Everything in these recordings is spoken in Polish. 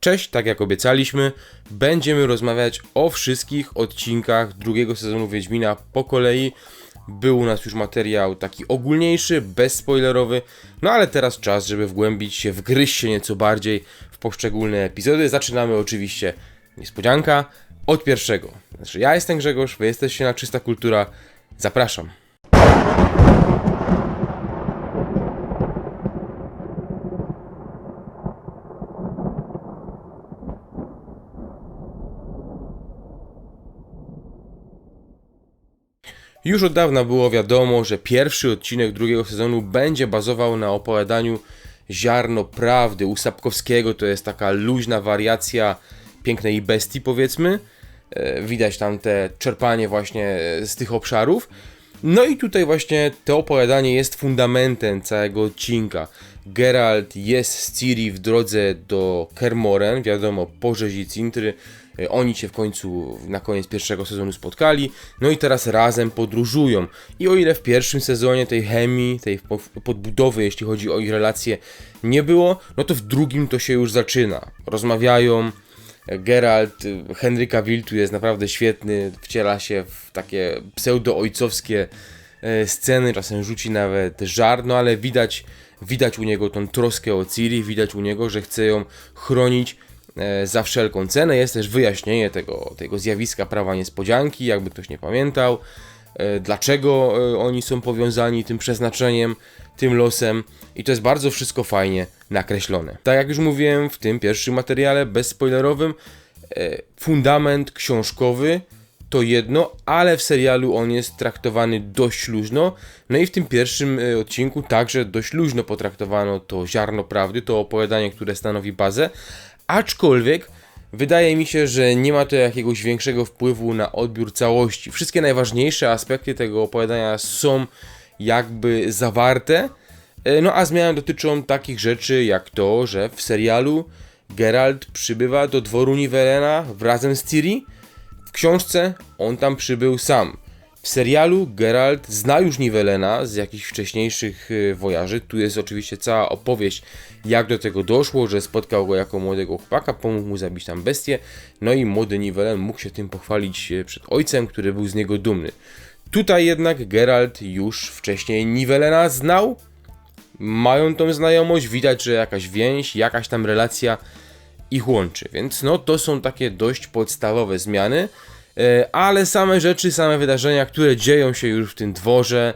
Cześć, tak jak obiecaliśmy, będziemy rozmawiać o wszystkich odcinkach drugiego sezonu Wiedźmina po kolei. Był u nas już materiał taki ogólniejszy, bezspoilerowy, no ale teraz czas, żeby wgłębić się, wgryźć się nieco bardziej w poszczególne epizody. Zaczynamy oczywiście, niespodzianka, od pierwszego. Znaczy, ja jestem Grzegorz, wy jesteście na Czysta Kultura, zapraszam. Już od dawna było wiadomo, że pierwszy odcinek drugiego sezonu będzie bazował na opowiadaniu Ziarno Prawdy u Sapkowskiego. To jest taka luźna wariacja pięknej bestii, powiedzmy. E, Widać tam te czerpanie właśnie z tych obszarów. No i tutaj właśnie to opowiadanie jest fundamentem całego odcinka. Geralt jest z Ciri w drodze do Kermoren, wiadomo, po rzezi Cintry. E, Oni się w końcu na koniec pierwszego sezonu spotkali, no i teraz razem podróżują. I o ile w pierwszym sezonie tej chemii, tej po- podbudowy, jeśli chodzi o ich relacje, nie było, no to w drugim to się już zaczyna. Rozmawiają, Geralt, y, Henry Cavill tu jest naprawdę świetny, wciela się w takie pseudo-ojcowskie e, sceny, czasem rzuci nawet żart, no ale widać, widać u niego tą troskę o Ciri, widać u niego, że chce ją chronić e, za wszelką cenę. Jest też wyjaśnienie tego, tego zjawiska prawa niespodzianki, jakby ktoś nie pamiętał, e, dlaczego e, oni są powiązani tym przeznaczeniem, tym losem i to jest bardzo wszystko fajnie nakreślone. Tak jak już mówiłem w tym pierwszym materiale bezspoilerowym, fundament książkowy to jedno, ale w serialu on jest traktowany dość luźno. No i w tym pierwszym e, odcinku także dość luźno potraktowano to ziarno prawdy, to opowiadanie, które stanowi bazę, aczkolwiek wydaje mi się, że nie ma to jakiegoś większego wpływu na odbiór całości. Wszystkie najważniejsze aspekty tego opowiadania są jakby zawarte, e, no a zmiany dotyczą takich rzeczy jak to, że w serialu Geralt przybywa do dworu Nivelena razem z Ciri, w książce on tam przybył sam. W serialu Geralt zna już Nivelena z jakichś wcześniejszych y, wojaży. Tu jest oczywiście cała opowieść, jak do tego doszło, że spotkał go jako młodego chłopaka, pomógł mu zabić tam bestię. No i młody Nivelen mógł się tym pochwalić y, przed ojcem, który był z niego dumny. Tutaj jednak Geralt już wcześniej Nivelena znał, mają tą znajomość, widać, że jakaś więź, jakaś tam relacja ich łączy. Więc no to są takie dość podstawowe zmiany, e, ale same rzeczy, same wydarzenia, które dzieją się już w tym dworze,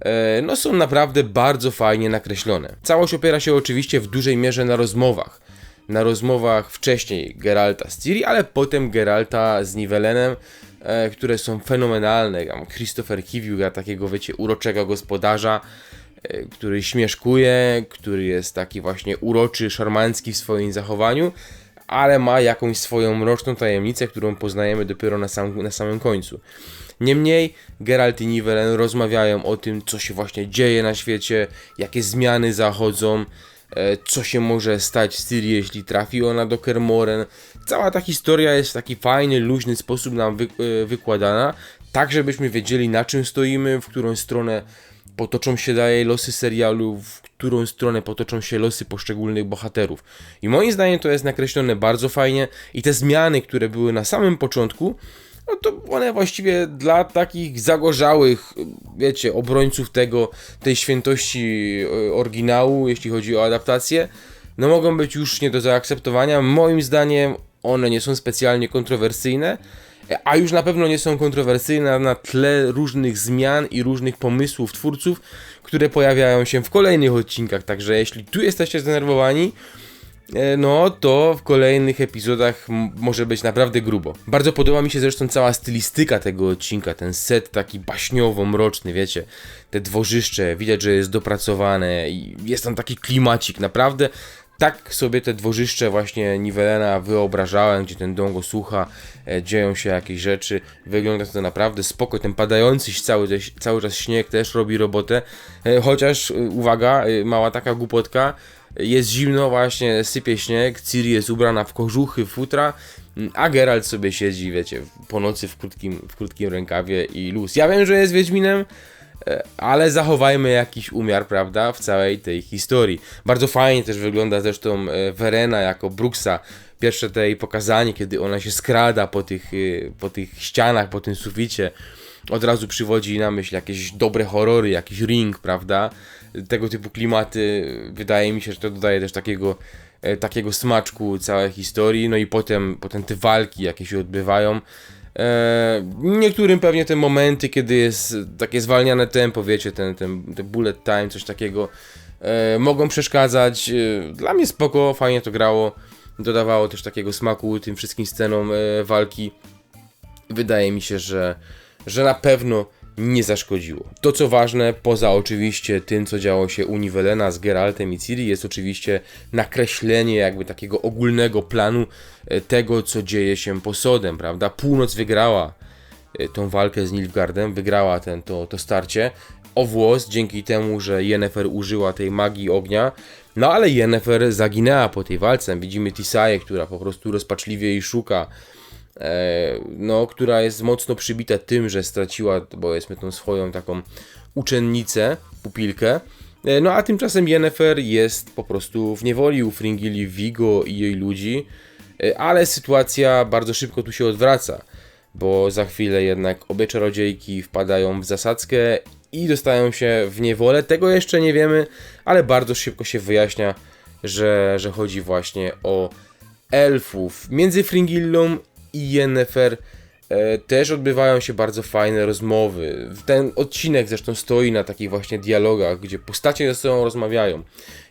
e, no są naprawdę bardzo fajnie nakreślone. Całość opiera się oczywiście w dużej mierze na rozmowach. Na rozmowach wcześniej Geralta z Ciri, ale potem Geralta z Nivelenem, e, które są fenomenalne. Christopher Kiwiu gra takiego, wiecie, uroczego gospodarza, który śmieszkuje, który jest taki właśnie uroczy, szarmancki w swoim zachowaniu, ale ma jakąś swoją mroczną tajemnicę, którą poznajemy dopiero na, sam, na samym końcu. Niemniej Geralt i Nivellen rozmawiają o tym, co się właśnie dzieje na świecie, jakie zmiany zachodzą, e, co się może stać Ciri, jeśli trafi ona do Kermoren. Cała ta historia jest w taki fajny, luźny sposób nam e, wykładana, tak żebyśmy wiedzieli na czym stoimy, w którą stronę potoczą się dalej losy serialu, w którą stronę potoczą się losy poszczególnych bohaterów. I moim zdaniem to jest nakreślone bardzo fajnie i te zmiany, które były na samym początku, no to one właściwie dla takich zagorzałych, wiecie, obrońców tego, tej świętości e, oryginału, jeśli chodzi o adaptację, no mogą być już nie do zaakceptowania. Moim zdaniem one nie są specjalnie kontrowersyjne, a już na pewno nie są kontrowersyjne na tle różnych zmian i różnych pomysłów twórców, które pojawiają się w kolejnych odcinkach. Także jeśli tu jesteście zdenerwowani, e, no to w kolejnych epizodach może być naprawdę grubo. Bardzo podoba mi się zresztą cała stylistyka tego odcinka, ten set taki baśniowo-mroczny, wiecie, te dworzyszcze, widać, że jest dopracowane i jest tam taki klimacik, naprawdę tak sobie te dworzyszcze właśnie Nivelena wyobrażałem, gdzie ten dom go słucha, e, dzieją się jakieś rzeczy, wygląda to naprawdę spoko, ten padający cały, cały czas śnieg też robi robotę, e, chociaż, e, uwaga, e, mała taka głupotka, jest zimno właśnie, sypie śnieg, Ciri jest ubrana w kożuchy, futra, m, a Geralt sobie siedzi, wiecie, po nocy w krótkim, w krótkim rękawie i luz. Ja wiem, że jest Wiedźminem, ale zachowajmy jakiś umiar, prawda, w całej tej historii. Bardzo fajnie też wygląda zresztą e, Verena jako Brooksa. Pierwsze tej pokazanie, kiedy ona się skrada po tych, e, po tych ścianach, po tym suficie, od razu przywodzi na myśl jakieś dobre horrory, jakiś ring, prawda? Tego typu klimaty, wydaje mi się, że to dodaje też takiego, e, takiego smaczku całej historii, no i potem, potem te walki, jakie się odbywają. E, niektórym pewnie te momenty, kiedy jest takie zwalniane tempo, wiecie, ten, ten, ten bullet time, coś takiego, e, mogą przeszkadzać. E, dla mnie spoko, fajnie to grało, dodawało też takiego smaku tym wszystkim scenom walki. Wydaje mi się, że, że na pewno nie zaszkodziło. To co ważne, poza oczywiście tym, co działo się u Nivelena z Geraltem i Ciri, jest oczywiście nakreślenie jakby takiego ogólnego planu e, tego, co dzieje się posodem, prawda? Północ wygrała e, tą walkę z Nilfgaardem, wygrała ten, to, to starcie o włos dzięki temu, że Yennefer użyła tej magii ognia, no ale Yennefer zaginęła po tej walce. Widzimy Tisaję, która po prostu rozpaczliwie jej szuka, no, która jest mocno przybita tym, że straciła, powiedzmy, tą swoją taką uczennicę, pupilkę. E, no a tymczasem Yennefer jest po prostu w niewoli u Fringilli, Vigo i jej ludzi, e, ale sytuacja bardzo szybko tu się odwraca, bo za chwilę jednak obie czarodziejki wpadają w zasadzkę i dostają się w niewolę. Tego jeszcze nie wiemy, ale bardzo szybko się wyjaśnia, że, że chodzi właśnie o elfów. Między Fringillą i Yennefer e, też odbywają się bardzo fajne rozmowy. Ten odcinek zresztą stoi na takich właśnie dialogach, gdzie postacie ze sobą rozmawiają.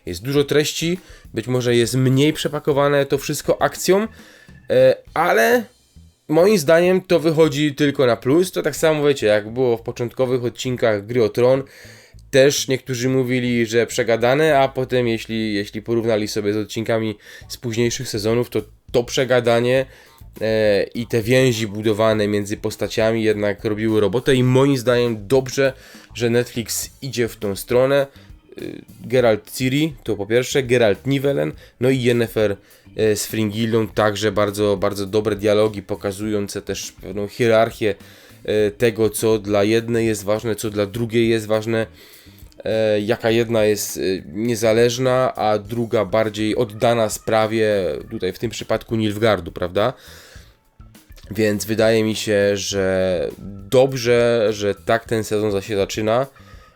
Jest dużo treści, być może jest mniej przepakowane to wszystko akcją, e, ale moim zdaniem to wychodzi tylko na plus. To tak samo wiecie, jak było w początkowych odcinkach Gry o Tron. Też niektórzy mówili, że przegadane, a potem jeśli, jeśli porównali sobie z odcinkami z późniejszych sezonów, to to przegadanie i te więzi budowane między postaciami jednak robiły robotę i moim zdaniem dobrze, że Netflix idzie w tą stronę. Y, Geralt Ciri to po pierwsze, Geralt Nivellen, no i Yennefer e, z Fringillą, także bardzo, bardzo dobre dialogi pokazujące też pewną hierarchię e, tego, co dla jednej jest ważne, co dla drugiej jest ważne, e, jaka jedna jest e, niezależna, a druga bardziej oddana sprawie, tutaj w tym przypadku Nilfgardu, prawda? Więc wydaje mi się, że dobrze, że tak ten sezon się zaczyna.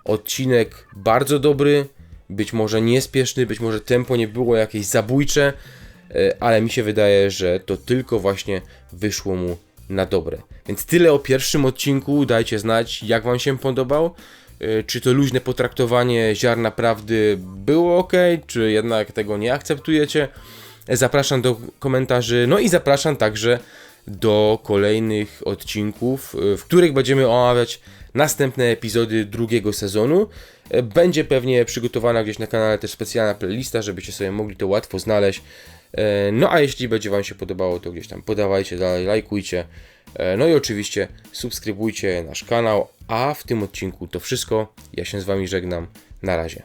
Odcinek bardzo dobry, być może niespieszny, być może tempo nie było jakieś zabójcze, e, ale mi się wydaje, że to tylko właśnie wyszło mu na dobre. Więc tyle o pierwszym odcinku. Dajcie znać, jak Wam się podobał. E, Czy to luźne potraktowanie ziarna prawdy było ok, czy jednak tego nie akceptujecie? E, Zapraszam do komentarzy, no i zapraszam także do kolejnych odcinków, y, w których będziemy omawiać następne epizody drugiego sezonu. E, Będzie pewnie przygotowana gdzieś na kanale też specjalna playlista, żebyście sobie mogli to łatwo znaleźć. E, No a jeśli będzie Wam się podobało, to gdzieś tam podawajcie dalej, lajkujcie. E, No i oczywiście subskrybujcie nasz kanał. A w tym odcinku to wszystko. Ja się z Wami żegnam. Na razie.